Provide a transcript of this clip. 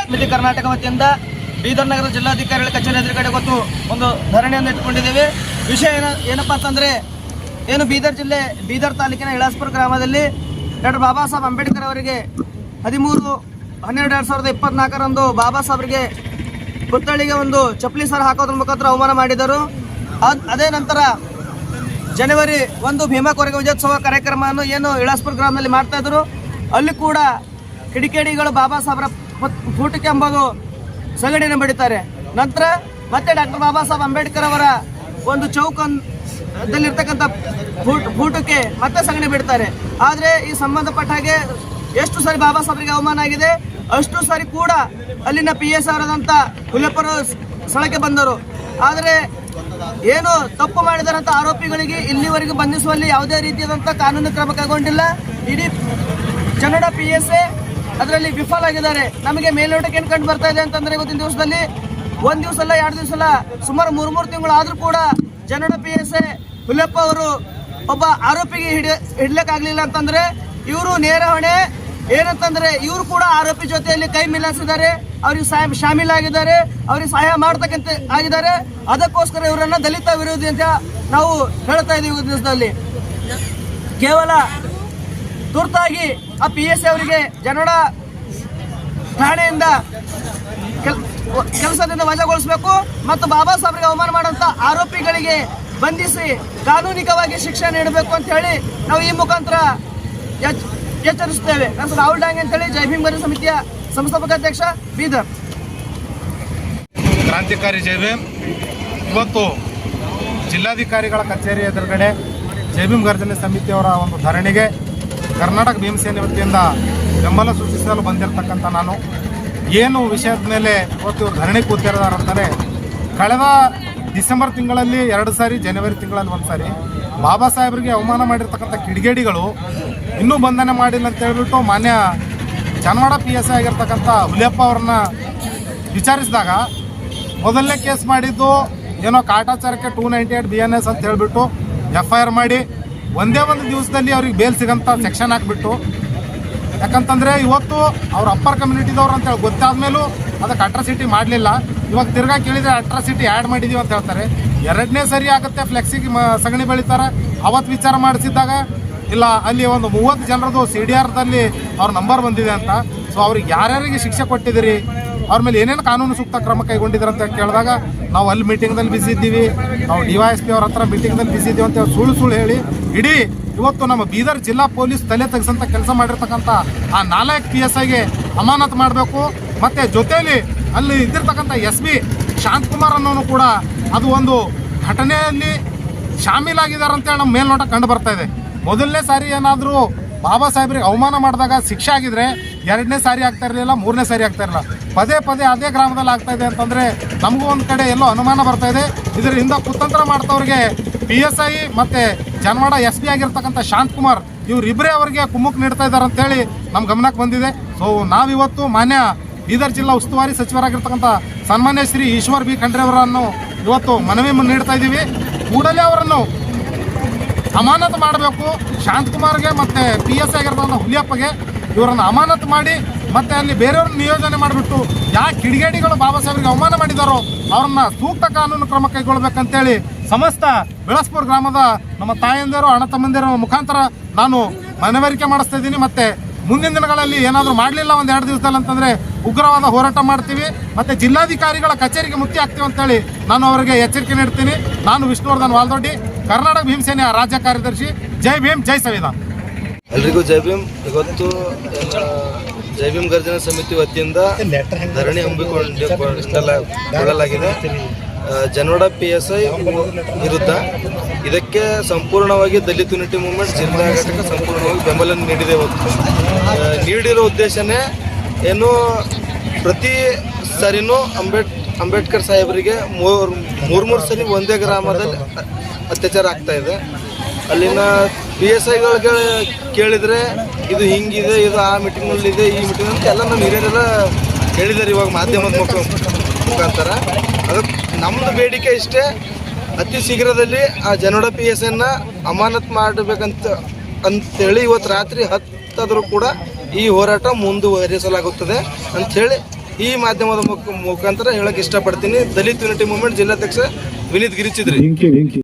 ಸಮಿತಿ ಕರ್ನಾಟಕ ವತಿಯಿಂದ ಬೀದರ್ ನಗರ ಜಿಲ್ಲಾಧಿಕಾರಿಗಳ ಕಚೇರಿ ಎದುರುಗಡೆ ಗೊತ್ತು ಒಂದು ಧರಣಿಯನ್ನು ಇಟ್ಕೊಂಡಿದ್ದೇವೆ ವಿಷಯ ಏನ ಏನಪ್ಪ ಅಂತಂದ್ರೆ ಏನು ಬೀದರ್ ಜಿಲ್ಲೆ ಬೀದರ್ ತಾಲೂಕಿನ ಇಳಾಸ್ಪುರ ಗ್ರಾಮದಲ್ಲಿ ಡಾಕ್ಟರ್ ಬಾಬಾ ಸಾಹೇಬ್ ಅಂಬೇಡ್ಕರ್ ಅವರಿಗೆ ಹದಿಮೂರು, ಹನ್ನೆರಡು ಎರಡು ಸಾವಿರದ ಇಪ್ಪತ್ನಾಲ್ಕರಂದು ಬಾಬಾ ಸಾಹೇಬ್ರಿಗೆ ಪುತ್ಥಳಿಗೆ ಒಂದು ಚಪ್ಪಲಿ ಸರ್ ಹಾಕೋದ್ರ ಮುಖಾಂತರ ಅವಮಾನ ಮಾಡಿದರು. ಅದ್ ನಂತರ ಜನವರಿ ಒಂದು ಭೀಮಾ ಕೊರಗ ವಿಜಯೋತ್ಸವ ಕಾರ್ಯಕ್ರಮವನ್ನು ಏನು ಇಳಾಸ್ಪುರ ಗ್ರಾಮದಲ್ಲಿ ಮಾಡ್ತಾ ಇದ್ರು. ಅಲ್ಲಿ ಕೂಡ ಕಿಡಿಕೇಡಿಗಳು ಬಾಬಾ ಸಾಹೇಬ್ರ ಫೋಟೋಕ್ಕೆ ಎಂಬುದು ಸಗಡಿನ ಬಡಿತಾರೆ. ನಂತರ ಮತ್ತೆ ಡಾಕ್ಟರ್ ಬಾಬಾ ಸಾಹೇಬ್ ಅಂಬೇಡ್ಕರ್ ಅವರ ಒಂದು ಚೌಕದಲ್ಲಿರ್ತಕ್ಕಂಥ ಫೋಟ್ ಬೂಟಕ್ಕೆ ಮತ್ತೆ ಸಂಘಟನೆ ಬಿಡ್ತಾರೆ. ಆದರೆ ಈ ಸಂಬಂಧಪಟ್ಟ ಹಾಗೆ ಎಷ್ಟು ಸಾರಿ ಬಾಬಾ ಸಾಹೇಬರಿಗೆ ಅವಮಾನ ಆಗಿದೆ, ಅಷ್ಟು ಸಾರಿ ಕೂಡ ಅಲ್ಲಿನ ಪಿ ಎಸ್ ಅವರಾದಂಥ ಹುಲ್ಲಪ್ಪರು ಸ್ಥಳಕ್ಕೆ ಬಂದರು. ಆದರೆ ಏನು ತಪ್ಪು ಮಾಡಿದಾರಂತ ಆರೋಪಿಗಳಿಗೆ ಇಲ್ಲಿವರೆಗೂ ಬಂಧಿಸುವಲ್ಲಿ ಯಾವುದೇ ರೀತಿಯಾದಂಥ ಕಾನೂನು ಕ್ರಮ ಕೈಗೊಂಡಿಲ್ಲ. ಇಡೀ ಕನ್ನಡ ಪಿ ಎಸ್ ಎ ಅದರಲ್ಲಿ ವಿಫಲ ಆಗಿದ್ದಾರೆ. ನಮಗೆ ಮೇಲ್ನೋಟಕ್ಕೆ ಏನು ಕಂಡು ಬರ್ತಾ ಇದೆ ಅಂತಂದ್ರೆ ಇವತ್ತಿನ ದಿವಸದಲ್ಲಿ ಒಂದು ದಿವಸ ಅಲ್ಲ, ಎರಡು ದಿವಸ ಅಲ್ಲ, ಸುಮಾರು ಮೂರು ಮೂರು ತಿಂಗಳು ಆದರೂ ಕೂಡ Kannada P S A Hullappa ಅವರು ಒಬ್ಬ ಆರೋಪಿಗೆ ಹಿಡಿಯ ಹಿಡ್ಲಿಕ್ಕಾಗ್ಲಿಲ್ಲ ಅಂತಂದ್ರೆ ಇವರು ನೇರ ಹೊಣೆ. ಏನಂತಂದ್ರೆ ಇವರು ಕೂಡ ಆರೋಪಿ ಜೊತೆಯಲ್ಲಿ ಕೈ ಮಿಲಾಯಿಸಿದ್ದಾರೆ ಅವ್ರಿಗೆ ಸಹಾಯ ಶಾಮೀಲಾಗಿದ್ದಾರೆ. ಅವ್ರಿಗೆ ಸಹಾಯ ಮಾಡ್ತಕ್ಕಂತ ಆಗಿದ್ದಾರೆ. ಅದಕ್ಕೋಸ್ಕರ ಇವರನ್ನ ದಲಿತ ವಿರೋಧಿ ಅಂತ ನಾವು ಹೇಳ್ತಾ ಇದೀವಿ ಈ ದಿವಸದಲ್ಲಿ. ಕೇವಲ ತುರ್ತಾಗಿ ಆ ಪಿ ಎಸ್ ಅವರಿಗೆ ಜನಡ ಠಾಣೆಯಿಂದ ಕೆಲಸದಿಂದ ವಜಾಗೊಳಿಸಬೇಕು ಮತ್ತು ಬಾಬಾ ಸಾಹೇಬ್ರಿಗೆ ಅವಮಾನ ಮಾಡುವಂತ ಆರೋಪಿಗಳಿಗೆ ಬಂಧಿಸಿ ಕಾನೂನಿಕವಾಗಿ ಶಿಕ್ಷೆ ನೀಡಬೇಕು ಅಂತ ಹೇಳಿ ನಾವು ಈ ಮುಖಾಂತರ ಎಚ್- ಎಚ್ಚರಿಸುತ್ತೇವೆ. ನಂತರ ರಾಹುಲ್ ಡಾಂಗ್ ಅಂತೇಳಿ, ಜೈ ಭೀಮ್ ಸಮಿತಿಯ ಸಂಸ್ಥಾಪಕ ಅಧ್ಯಕ್ಷ ಬೀದರ್. ಕ್ರಾಂತಿಕಾರಿ ಜೈಭೀಮ್ ಇವತ್ತು ಜಿಲ್ಲಾಧಿಕಾರಿಗಳ ಕಚೇರಿ ಎದುರುಗಡೆ ಜೈಭೀಮ್ ಗರ್ಜನೆ ಸಮಿತಿಯವರ ಒಂದು ಧರಣಿಗೆ ಕರ್ನಾಟಕ ಭೀಮಸೇನೆ ವತಿಯಿಂದ ಬೆಂಬಲ ಸೂಚಿಸಲು ಬಂದಿರತಕ್ಕಂಥ ನಾನು. ಏನು ವಿಷಯದ ಮೇಲೆ ಇವತ್ತು ಧರಣಿ ಕೂತಿರೋದಾರಂತಾರೆ ಕಳೆದ ಡಿಸೆಂಬರ್ ತಿಂಗಳಲ್ಲಿ ಎರಡು ಸಾರಿ, ಜನವರಿ ತಿಂಗಳಲ್ಲಿ ಒಂದು ಸಾರಿ ಬಾಬಾ ಸಾಹೇಬರಿಗೆ ಅವಮಾನ ಮಾಡಿರ್ತಕ್ಕಂಥ ಕಿಡಿಗೇಡಿಗಳು ಇನ್ನೂ ಬಂಧನೆ ಮಾಡಿಲ್ಲ ಅಂತ ಹೇಳ್ಬಿಟ್ಟು ಮಾನ್ಯ ಚನ್ನವಾಡ ಪಿ ಎಸ್ ಐ ಆಗಿರ್ತಕ್ಕಂಥ ಹುಲಿಯಪ್ಪ ಅವ್ರನ್ನ ವಿಚಾರಿಸಿದಾಗ ಮೊದಲನೇ ಕೇಸ್ ಮಾಡಿದ್ದು ಏನೋ ಕಾಟಾಚಾರಕ್ಕೆ two ninety eight B N S ಅಂತ ಹೇಳಿಬಿಟ್ಟು ಎಫ್ ಐ ಆರ್ ಮಾಡಿ, ಒಂದೇ ಒಂದು ದಿವಸದಲ್ಲಿ ಅವ್ರಿಗೆ ಬೇಲ್ ಸಿಗಂತ ಸೆಕ್ಷನ್ ಹಾಕ್ಬಿಟ್ಟು ಯಾಕಂತಂದ್ರೆ ಇವತ್ತು ಅವ್ರ ಅಪ್ಪರ್ ಕಮ್ಯುನಿಟಿದವ್ರು ಅಂತ ಹೇಳಿ ಗೊತ್ತಾದ್ಮೇಲೂ ಅದಕ್ಕೆ ಅಟ್ರಾಸಿಟಿ ಮಾಡಲಿಲ್ಲ. ಇವಾಗ ತಿರ್ಗಾ ಕೇಳಿದ್ರೆ ಅಟ್ರಾಸಿಟಿ ಆ್ಯಡ್ ಮಾಡಿದೀವಿ ಅಂತ ಹೇಳ್ತಾರೆ. ಎರಡನೇ ಸರಿ ಆಗುತ್ತೆ ಫ್ಲೆಕ್ಸಿಗೆ ಸಗಣಿ ಬೆಳಿತಾರೆ. ಅವತ್ತು ವಿಚಾರ ಮಾಡಿಸಿದ್ದಾಗ ಇಲ್ಲ, ಅಲ್ಲಿ ಒಂದು ಮೂವತ್ತು ಜನರದು ಸಿ ಡಿ ಆರ್ದಲ್ಲಿ ಅವ್ರ ನಂಬರ್ ಬಂದಿದೆ ಅಂತ. ಸೊ ಅವ್ರಿಗೆ ಯಾರ್ಯಾರಿಗೆ ಶಿಕ್ಷೆ ಕೊಟ್ಟಿದ್ದೀರಿ? ಅವ್ರ ಮೇಲೆ ಏನೇನು ಕಾನೂನು ಸೂಕ್ತ ಕ್ರಮ ಕೈಗೊಂಡಿದ್ದಾರೆ ಅಂತ ಕೇಳಿದಾಗ ನಾವು ಅಲ್ಲಿ ಮೀಟಿಂಗ್ದಲ್ಲಿ ಬಿಸಿ ಇದ್ದೀವಿ. ನಾವು ಡಿ ವೈ ಎಸ್ ಪಿ ಅವ್ರ ಹತ್ರ ಮೀಟಿಂಗ್ದಲ್ಲಿ ಬಿಸಿ ಇದ್ದೀವಿ ಅಂತ ಸುಳ್ಳು ಸುಳ್ಳು ಹೇಳಿ, ಇಡೀ ಇವತ್ತು ನಮ್ಮ ಬೀದರ್ ಜಿಲ್ಲಾ ಪೊಲೀಸ್ ತಲೆ ತೆಗೆಸಂತ ಕೆಲಸ ಮಾಡಿರ್ತಕ್ಕಂಥ ಆ ನಾಲ್ಕು ಪಿ ಎಸ್ ಐಗೆ ಅಮಾನತ್ ಮಾಡಬೇಕು. ಮತ್ತು ಜೊತೆಯಲ್ಲಿ ಅಲ್ಲಿ ಇದ್ದಿರ್ತಕ್ಕಂಥ ಎಸ್ ಬಿ ಶಾಂತಕುಮಾರ್ ಅನ್ನೋನು ಕೂಡ ಅದು ಒಂದು ಘಟನೆಯಲ್ಲಿ ಶಾಮೀಲಾಗಿದ್ದಾರೆ ಅಂತೇಳಿ ನಮ್ಮ ಮೇಲ್ನೋಟ ಕಂಡು ಬರ್ತಾ ಇದೆ. ಮೊದಲನೇ ಸಾರಿ ಏನಾದರೂ ಬಾಬಾ ಸಾಹೇಬ್ರಿಗೆ ಅವಮಾನ ಮಾಡಿದಾಗ ಶಿಕ್ಷೆ ಆಗಿದ್ರೆ ಎರಡನೇ ಸಾರಿ ಆಗ್ತಾ ಇರಲಿಲ್ಲ, ಮೂರನೇ ಸಾರಿ ಆಗ್ತಾ ಇರಲಿಲ್ಲ. ಪದೇ ಪದೇ ಅದೇ ಗ್ರಾಮದಲ್ಲಿ ಆಗ್ತಾ ಇದೆ ಅಂತಂದ್ರೆ ನಮಗೂ ಒಂದು ಕಡೆ ಎಲ್ಲೋ ಅನುಮಾನ ಬರ್ತಾ ಇದೆ. ಇದರ ಹಿಂದೆ ಕುತಂತ್ರ ಮಾಡ್ತವ್ರಿಗೆ ಪಿ ಎಸ್ ಐ ಮತ್ತೆ ಜನವಾಡ ಎಸ್ ಪಿ ಆಗಿರ್ತಕ್ಕಂಥ ಶಾಂತಕುಮಾರ್ ಇವರಿಬ್ಬರೇ ಅವರಿಗೆ ಕುಮ್ಮುಕ್ ನೀಡ್ತಾ ಇದ್ದಾರೆ ಅಂತೇಳಿ ನಮ್ಮ ಗಮನಕ್ಕೆ ಬಂದಿದೆ. ಸೊ ನಾವಿವತ್ತು ಮಾನ್ಯ ಬೀದರ್ ಜಿಲ್ಲಾ ಉಸ್ತುವಾರಿ ಸಚಿವರಾಗಿರ್ತಕ್ಕಂಥ ಸನ್ಮಾನ್ಯ ಶ್ರೀ ಈಶ್ವರ್ ಬಿ ಖಂಡ್ರೆ ಅವರನ್ನು ಇವತ್ತು ಮನವಿ ನೀಡ್ತಾ ಇದ್ದೀವಿ. ಕೂಡಲೇ ಅವರನ್ನು ಅಮಾನತು ಮಾಡಬೇಕು. ಶಾಂತಕುಮಾರ್ಗೆ ಮತ್ತು ಪಿ ಎಸ್ ಐ ಆಗಿರ್ತಕ್ಕಂಥ ಹುಲಿಯಪ್ಪಗೆ ಇವರನ್ನು ಅಮಾನತು ಮಾಡಿ ಮತ್ತೆ ಅಲ್ಲಿ ಬೇರೆಯವ್ರನ್ನ ನಿಯೋಜನೆ ಮಾಡಿಬಿಟ್ಟು ಯಾವ ಕಿಡಿಗೇಡಿಗಳು ಬಾಬಾ ಸಾಹೇಬ್ರಿಗೆ ಅವಮಾನ ಮಾಡಿದಾರೋ ಅವ್ರನ್ನ ಸೂಕ್ತ ಕಾನೂನು ಕ್ರಮ ಕೈಗೊಳ್ಬೇಕಂತೇಳಿ ಸಮಸ್ತ ಬಿಳಾಸ್ಪುರ ಗ್ರಾಮದ ನಮ್ಮ ತಾಯಂದಿರು, ಅಣ್ಣ ತಮ್ಮಂದಿರ ಮುಖಾಂತರ ನಾನು ಮನವರಿಕೆ ಮಾಡಿಸ್ತಾ ಇದ್ದೀನಿ. ಮತ್ತೆ ಮುಂದಿನ ದಿನಗಳಲ್ಲಿ ಏನಾದರೂ ಮಾಡಲಿಲ್ಲ ಒಂದು ಎರಡು ದಿವಸದಲ್ಲಿ ಅಂತಂದರೆ ಉಗ್ರವಾದ ಹೋರಾಟ ಮಾಡ್ತೀವಿ. ಮತ್ತೆ ಜಿಲ್ಲಾಧಿಕಾರಿಗಳ ಕಚೇರಿಗೆ ಮುತ್ತಿ ಆಗ್ತೀವಿ ಅಂತೇಳಿ ನಾನು ಅವರಿಗೆ ಎಚ್ಚರಿಕೆ ನೀಡ್ತೀನಿ. ನಾನು ವಿಷ್ಣುವರ್ಧನ್ ವಾಲ್ದೊಡ್ಡಿ, ಕರ್ನಾಟಕ ಭೀಮಸೇನೆಯ ರಾಜ್ಯ ಕಾರ್ಯದರ್ಶಿ. ಜೈ ಭೀಮ್, ಜೈ ಸಂವಿಧಾನ್. ಎಲ್ರಿಗೂ ಜೈ ಭೀಮ್. ಇವತ್ತು ಜೈ ಭೀಮ್ ಗರ್ಜನ ಸಮಿತಿ ವತಿಯಿಂದ ಧರಣಿ ಹಮ್ಮಿಕೊಳ್ಳಲಾಗಿದೆ ಜನೋಡ ಪಿ ಎಸ್ ಐ ವಿರುದ್ಧ ಇದಕ್ಕೆ ಸಂಪೂರ್ಣವಾಗಿ ದಲಿತ ಯುನಿಟಿ ಮೂವ್ಮೆಂಟ್ ಜಿಲ್ಲಾ ಘಟಕ ಸಂಪೂರ್ಣವಾಗಿ ಬೆಂಬಲ ನೀಡಿದೆ ಇವತ್ತು. ನೀಡಿರೋ ಉದ್ದೇಶನೇ ಏನು ಪ್ರತಿ ಸರಿನೂ ಅಂಬೇಡ್, ಅಂಬೇಡ್ಕರ್ ಸಾಹೇಬರಿಗೆ ಮೂರು ಮೂರು ಮೂರು ಸರಿ ಒಂದೇ ಗ್ರಾಮದಲ್ಲಿ ಅತ್ಯಾಚಾರ ಆಗ್ತಾ ಇದೆ. ಅಲ್ಲಿನ ಪಿ ಎಸ್ ಐಗಳಿಗೆ ಕೇಳಿದರೆ ಇದು ಹಿಂಗಿದೆ, ಇದು ಆ ಮೀಟಿಂಗ್ನಲ್ಲಿ ಇದೆ ಈ ಮೀಟಿಂಗ್ ಅಂತ ಎಲ್ಲ ನಮ್ಮ ಹಿರಿಯರೆಲ್ಲ ಹೇಳಿದ್ದಾರೆ ಇವಾಗ ಮಾಧ್ಯಮದ ಮುಖ ಮುಖಾಂತರ. ಅದಕ್ಕೆ ನಮ್ಮದು ಬೇಡಿಕೆ ಇಷ್ಟೇ, ಅತಿ ಶೀಘ್ರದಲ್ಲಿ ಆ ಜನೋಡ ಪಿ ಎಸ್ ಐನ ಅಮಾನತ್ ಮಾಡಬೇಕಂತ ಅಂತೇಳಿ ಇವತ್ತು ರಾತ್ರಿ ಹತ್ತಾದರೂ ಕೂಡ ಈ ಹೋರಾಟ ಮುಂದುವರಿಸಲಾಗುತ್ತದೆ ಅಂಥೇಳಿ ಈ ಮಾಧ್ಯಮದ ಮುಖ ಮುಖಾಂತರ ಹೇಳಕ್ಕೆ ಇಷ್ಟಪಡ್ತೀನಿ. ದಲಿತ ಯುನಿಟಿ ಮೂವ್ಮೆಂಟ್ ಜಿಲ್ಲಾಧ್ಯಕ್ಷ ವಿನೀತ್ ಗಿರಿಚಿದ್ರಿ